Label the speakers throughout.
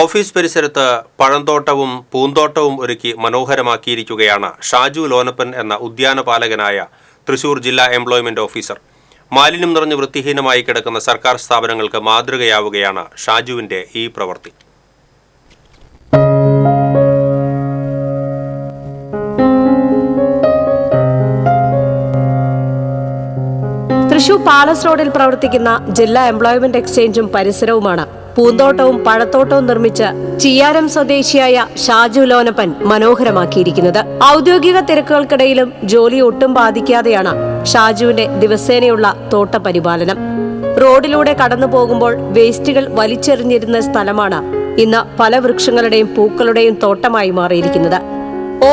Speaker 1: Office പരിസരത്ത് പഴന്തോട്ടവും പൂന്തോട്ടവും ഒരുക്കി മനോഹരമാക്കിയിരിക്കുകയാണ് ഷാജു ലോനപ്പൻ എന്ന ഉദ്യാനപാലകനായ തൃശൂർ ജില്ലാ എംപ്ലോയ്മെന്റ് ഓഫീസർ. മാലിന്യം നിറഞ്ഞ് വൃത്തിഹീനമായി കിടക്കുന്ന സർക്കാർ സ്ഥാപനങ്ങൾക്ക് മാതൃകയാവുകയാണ് ഷാജുവിന്റെ ഈ പ്രവൃത്തി.
Speaker 2: തൃശൂർ പാലസ് റോഡിൽ പ്രവർത്തിക്കുന്ന ജില്ലാ എംപ്ലോയ്മെന്റ് എക്സ്ചേഞ്ചും പരിസരവുമാണ്. പൂന്തോട്ടവും പഴത്തോട്ടവും നിർമ്മിച്ച് ചിയാരം സ്വദേശിയായ ഷാജു ലോനപ്പൻ മനോഹരമാക്കിയിരിക്കുന്നത്. ഔദ്യോഗിക തിരക്കുകൾക്കിടയിലും ജോലി ഒട്ടും ബാധിക്കാതെയാണ് ഷാജുവിന്റെ ദിവസേനയുള്ള തോട്ടപരിപാലനം. റോഡിലൂടെ കടന്നു പോകുമ്പോൾ വേസ്റ്റുകൾ വലിച്ചെറിഞ്ഞിരുന്ന സ്ഥലമാണ് ഇന്ന് പല വൃക്ഷങ്ങളുടെയും പൂക്കളുടെയും തോട്ടമായി മാറിയിരിക്കുന്നത്.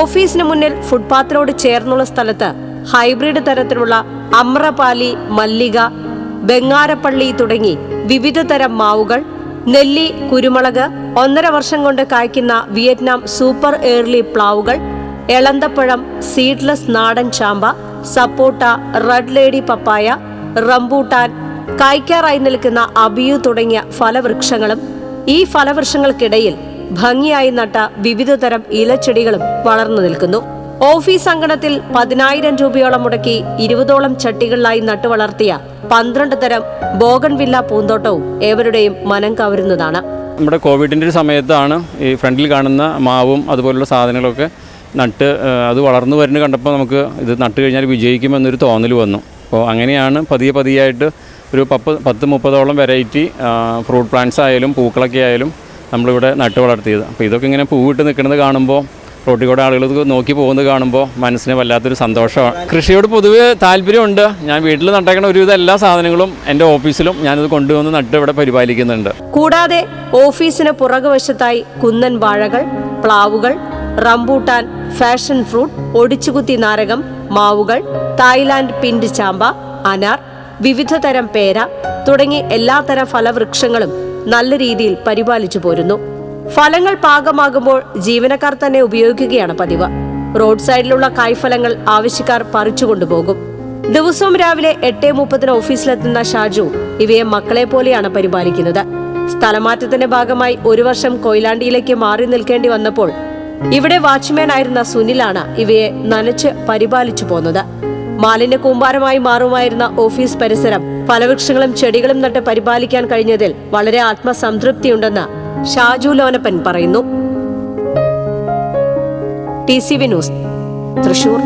Speaker 2: ഓഫീസിന് മുന്നിൽ ഫുട്പാത്തിനോട് ചേർന്നുള്ള സ്ഥലത്ത് ഹൈബ്രിഡ് തരത്തിലുള്ള അമ്രപാലി മല്ലിക ബംഗാരപ്പള്ളി തുടങ്ങി വിവിധ തരം മാവുകൾ നെല്ലി കുരുമുളക് ഒന്നര വർഷം കൊണ്ട് കായ്ക്കുന്ന വിയറ്റ്നാം സൂപ്പർ ഏർലി പ്ലാവുകൾ എളന്തപ്പഴം സീഡ്ലെസ് നാടൻ ചാമ്പ സപ്പോട്ട റെഡ് ലേഡി പപ്പായ റംബൂട്ടാൻ കായ്ക്കാറായി നിൽക്കുന്ന അബിയു തുടങ്ങിയ ഫലവൃക്ഷങ്ങളും ഈ ഫലവൃക്ഷങ്ങൾക്കിടയിൽ ഭംഗിയായി നട്ട വിവിധ തരം ഇലച്ചെടികളും വളർന്നു നിൽക്കുന്നു. ഓഫീസ് അങ്കണത്തിൽ പതിനായിരം രൂപയോളം മുടക്കി ഇരുപതോളം ചട്ടികളിലായി നട്ടുവളർത്തിയ പന്ത്രണ്ട് തരം ബോഗൺവില്ല പൂന്തോട്ടവും ഏവരുടെയും മനം കവരുന്നതാണ്.
Speaker 3: നമ്മുടെ കോവിഡിന്റെ ഒരു സമയത്താണ് ഈ ഫ്രണ്ടിൽ കാണുന്ന മാവും അതുപോലുള്ള സാധനങ്ങളൊക്കെ നട്ട് അത് വളർന്നു വരുന്നത് കണ്ടപ്പോൾ നമുക്ക് ഇത് നട്ട് കഴിഞ്ഞാൽ വിജയിക്കുമെന്നൊരു തോന്നൽ വന്നു. അപ്പോൾ അങ്ങനെയാണ് പതിയെ പതിയായിട്ട് ഒരു പത്ത് പത്ത് മുപ്പതോളം വെറൈറ്റി ഫ്രൂട്ട് പ്ലാന്റ്സ് ആയാലും പൂക്കളൊക്കെ ആയാലും നമ്മളിവിടെ നട്ട് വളർത്തിയത്. അപ്പോൾ ഇതൊക്കെ ഇങ്ങനെ പൂവിട്ട് നിൽക്കുന്നത് കാണുമ്പോൾ റോട്ടിൽ കൂടെ ആളുകൾ നോക്കി പോകുന്നത് കാണുമ്പോൾ മനസ്സിന് വല്ലാത്തൊരു സന്തോഷമാണ്. കൃഷിയോട് പൊതുവെ താല്പര്യമുണ്ട്. ഞാൻ വീട്ടിൽ നട്ടേക്കണ ഒരുവിധ എല്ലാ സാധനങ്ങളും എന്റെ ഓഫീസിലും ഞാനിത് കൊണ്ടുവന്ന് നട്ട് ഇവിടെ പരിപാലിക്കുന്നുണ്ട്.
Speaker 2: കൂടാതെ ഓഫീസിന് പുറകുവശത്തായി കുന്നൻ വാഴകൾ പ്ലാവുകൾ റംബൂട്ടാൻ ഫാഷൻ ഫ്രൂട്ട് ഒടിച്ചുകുത്തി നാരകം മാവുകൾ തായ്ലാന്റ് പിൻഡ് ചാമ്പ അനാർ വിവിധ തരം പേര തുടങ്ങി എല്ലാ എല്ലാത്തരം ഫലവൃക്ഷങ്ങളും നല്ല രീതിയിൽ പരിപാലിച്ചു പോരുന്നു. ഫലങ്ങൾ പാകമാകുമ്പോൾ ജീവനക്കാർ തന്നെ ഉപയോഗിക്കുകയാണ് പതിവ്. റോഡ് സൈഡിലുള്ള കായ്ഫലങ്ങൾ ആവശ്യക്കാർ പറിച്ചുകൊണ്ടുപോകും. ദിവസവും രാവിലെ എട്ട് മുപ്പതിന് ഓഫീസിലെത്തുന്ന ഷാജു ഇവയെ മക്കളെ പോലെയാണ് പരിപാലിക്കുന്നത്. സ്ഥലമാറ്റത്തിന്റെ ഭാഗമായി ഒരു വർഷം കൊയിലാണ്ടിയിലേക്ക് മാറി നിൽക്കേണ്ടി വന്നപ്പോൾ ഇവിടെ വാച്ച്മാൻ ആയിരുന്ന സുനിലാണ് ഇവയെ നനച്ച് പരിപാലിച്ചു പോന്നത്. മാലിന്യ കൂമ്പാരമായി മാറുമായിരുന്ന ഓഫീസ് പരിസരം ഫലവൃക്ഷങ്ങളും ചെടികളും നട്ട് പരിപാലിക്കാൻ കഴിഞ്ഞതിൽ വളരെ ആത്മസംതൃപ്തിയുണ്ടെന്ന് ഷാജു ലോനപ്പൻ പറയുന്നു. T C V news Thrissur.